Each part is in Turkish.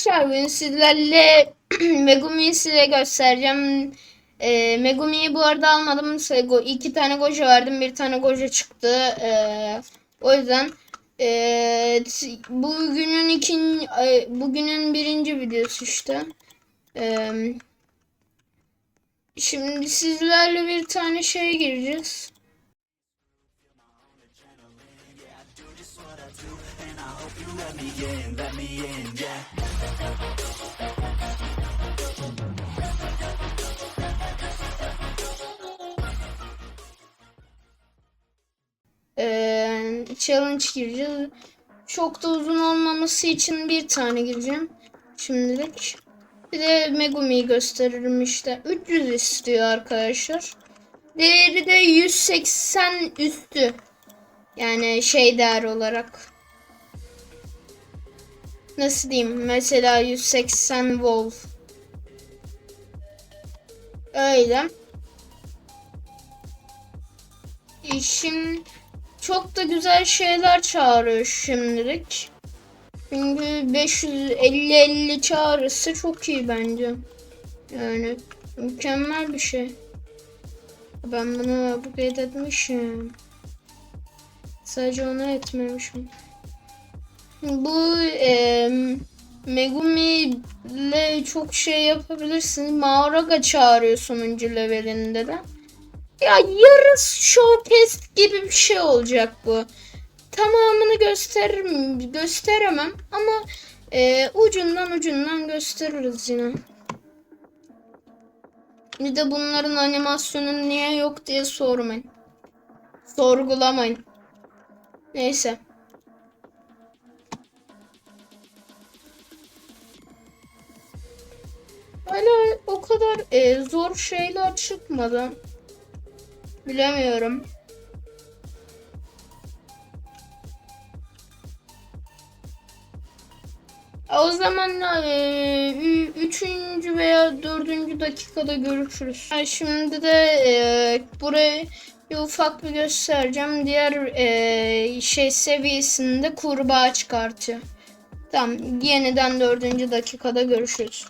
Arkadaşlar bugün sizlerle Megumi'yi size göstereceğim. Ee, Megumi'yi bu arada almadım. Size iki tane goja verdim. Bir tane goja çıktı. Ee, o yüzden t- bugünün ikin bugünün birinci videosu işte. Ee, şimdi sizlerle bir tane şeye gireceğiz. Ee, challenge gireceğiz. Çok da uzun olmaması için bir tane gireceğim. Şimdilik. Bir de Megumi'yi gösteririm işte. 300 istiyor arkadaşlar. Değeri de 180 üstü. Yani şey değer olarak. Nasıl diyeyim? Mesela 180 Wolf. Öyle. İşim çok da güzel şeyler çağırıyor şimdilik. Çünkü 550-50 çağrısı çok iyi bence. Yani mükemmel bir şey. Ben bunu upgrade etmişim. Sadece onu etmemişim. Bu e, Megumi ile çok şey yapabilirsin. Maoraga çağırıyor sonuncu levelinde de. Ya yarısı showcase gibi bir şey olacak bu. Tamamını gösteririm, gösteremem ama e, ucundan ucundan gösteririz yine. Bir de bunların animasyonu niye yok diye sormayın. Sorgulamayın. Neyse. Hala o kadar e, zor şeyler çıkmadı. Bilemiyorum. O zaman e, üçüncü veya dördüncü dakikada görüşürüz. Ha, Şimdi de e, burayı bir ufak bir göstereceğim. Diğer e, şey seviyesinde kurbağa çıkartıyor. Tamam. Yeniden dördüncü dakikada görüşürüz.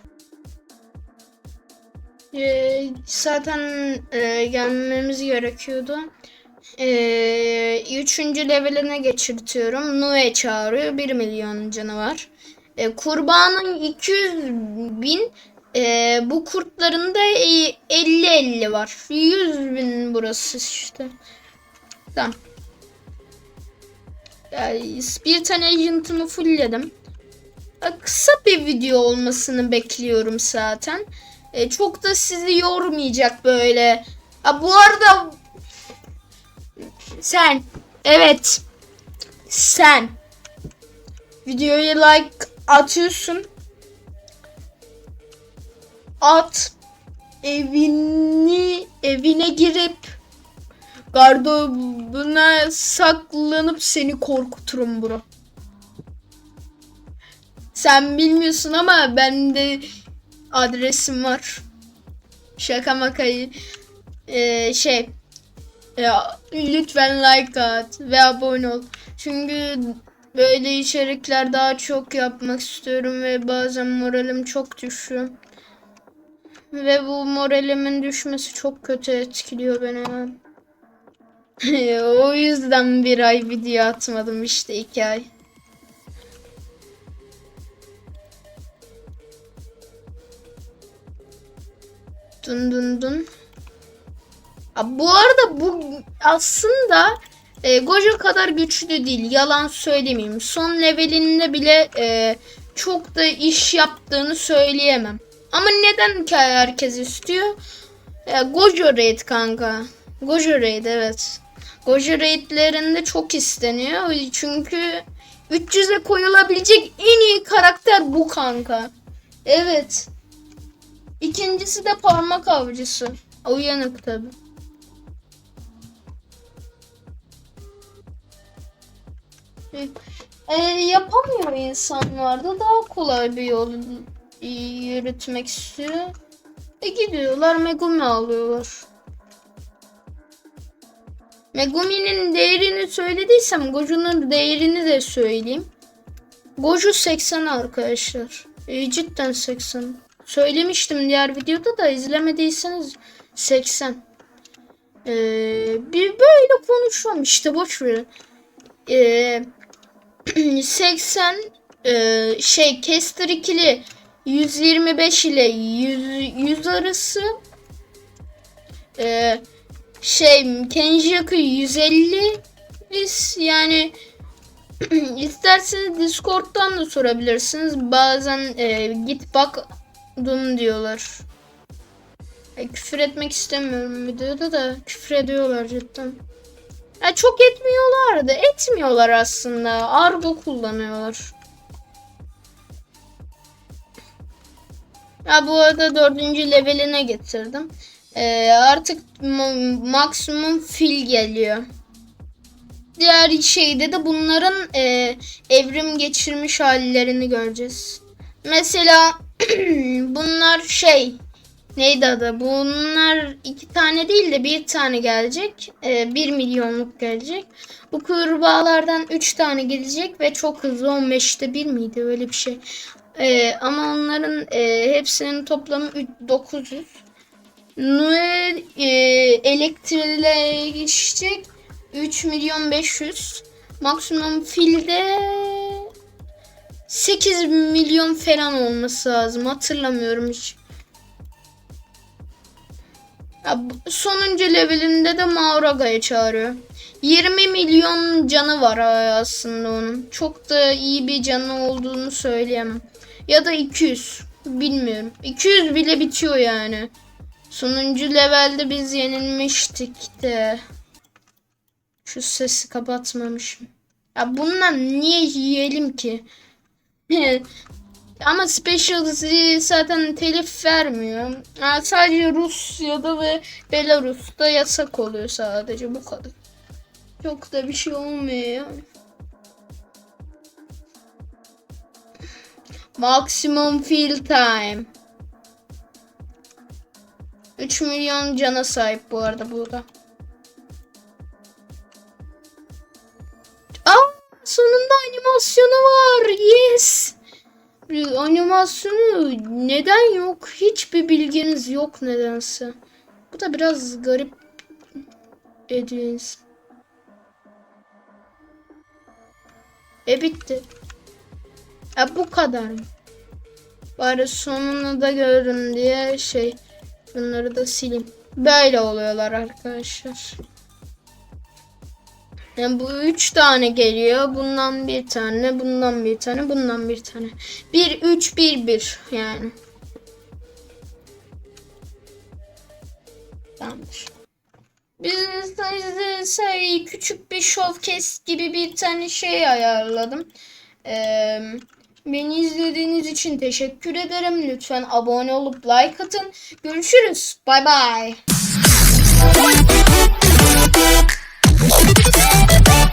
E, zaten e, gelmemiz gerekiyordu. E, üçüncü leveline geçirtiyorum. Nue çağırıyor. 1 milyon canı var. E, kurbağanın 200 bin e, bu kurtların da 50-50 var. 100 bin burası işte. Tamam. Yani bir tane agent'ımı fullledim. Kısa bir video olmasını bekliyorum zaten. E, çok da sizi yormayacak böyle. Ha, bu arada sen evet sen videoya like atıyorsun. At evini evine girip gardırobuna saklanıp seni korkuturum bro. Sen bilmiyorsun ama bende adresim var. Şaka makayı. Ee, şey ya lütfen like at ve abone ol. Çünkü böyle içerikler daha çok yapmak istiyorum ve bazen moralim çok düşüyor. Ve bu moralimin düşmesi çok kötü etkiliyor beni. o yüzden bir ay video atmadım işte iki ay. Dun dun dun. Ha, bu arada bu aslında e, Gojo kadar güçlü değil. Yalan söylemeyeyim. Son levelinde bile e, çok da iş yaptığını söyleyemem. Ama neden ki herkes istiyor? E, Gojo Raid kanka. Gojo Raid evet. Gojo Raid'lerinde çok isteniyor. Çünkü 300'e koyulabilecek en iyi karakter bu kanka. Evet. İkincisi de parmak avcısı. Uyanık tabi. E, yapamıyor insanlar da daha kolay bir yol yürütmek istiyor. E gidiyorlar Megumi alıyorlar. Megumi'nin değerini söylediysem Gojo'nun değerini de söyleyeyim. Goju 80 arkadaşlar. E, cidden 80. Söylemiştim diğer videoda da izlemediyseniz 80. Ee, bir böyle konuşuyorum işte boş verin. Ee, 80 e, şey Kester ikili 125 ile 100, 100 arası ee, şey Kenjaku 150 biz yani isterseniz Discord'dan da sorabilirsiniz. Bazen e, git bak dum diyorlar. E, küfür etmek istemiyorum videoda da küfür ediyorlar cidden. Ya çok etmiyorlar da etmiyorlar aslında. Argo kullanıyorlar. Ya bu arada dördüncü leveline getirdim. Ee, artık ma- maksimum fil geliyor. Diğer şeyde de bunların e, evrim geçirmiş hallerini göreceğiz. Mesela bunlar şey neydi adı? Bunlar iki tane değil de bir tane gelecek. E, bir milyonluk gelecek. Bu kurbağalardan üç tane gelecek ve çok hızlı 15'te bir miydi öyle bir şey. E, ama onların e, hepsinin toplamı üç- 900. Noel e, elektriğe geçecek 3 milyon 500. Maksimum filde 8 milyon falan olması lazım. Hatırlamıyorum hiç. Ya, sonuncu levelinde de Mauraga'ya çağırıyor. 20 milyon canı var aslında onun. Çok da iyi bir canı olduğunu söyleyemem. Ya da 200. Bilmiyorum. 200 bile bitiyor yani. Sonuncu levelde biz yenilmiştik de. Şu sesi kapatmamışım. Ya bundan niye yiyelim ki? Ama Special zaten telif vermiyor. Ya sadece Rusya'da ve Belarus'ta yasak oluyor sadece bu kadar. Çok da bir şey olmuyor yani. Maximum fill time. 3 milyon cana sahip bu arada burada. Animasyonu neden yok? Hiçbir bilginiz yok nedense. Bu da biraz garip insan. E bitti. E bu kadar mı? Bari sonunu da görün diye şey bunları da sileyim. Böyle oluyorlar arkadaşlar. Yani bu üç tane geliyor. Bundan bir tane, bundan bir tane, bundan bir tane. Bir, üç, bir, bir yani. Tamamdır. Biz size şey, küçük bir showcase gibi bir tane şey ayarladım. Ee, beni izlediğiniz için teşekkür ederim. Lütfen abone olup like atın. Görüşürüz. Bay bay.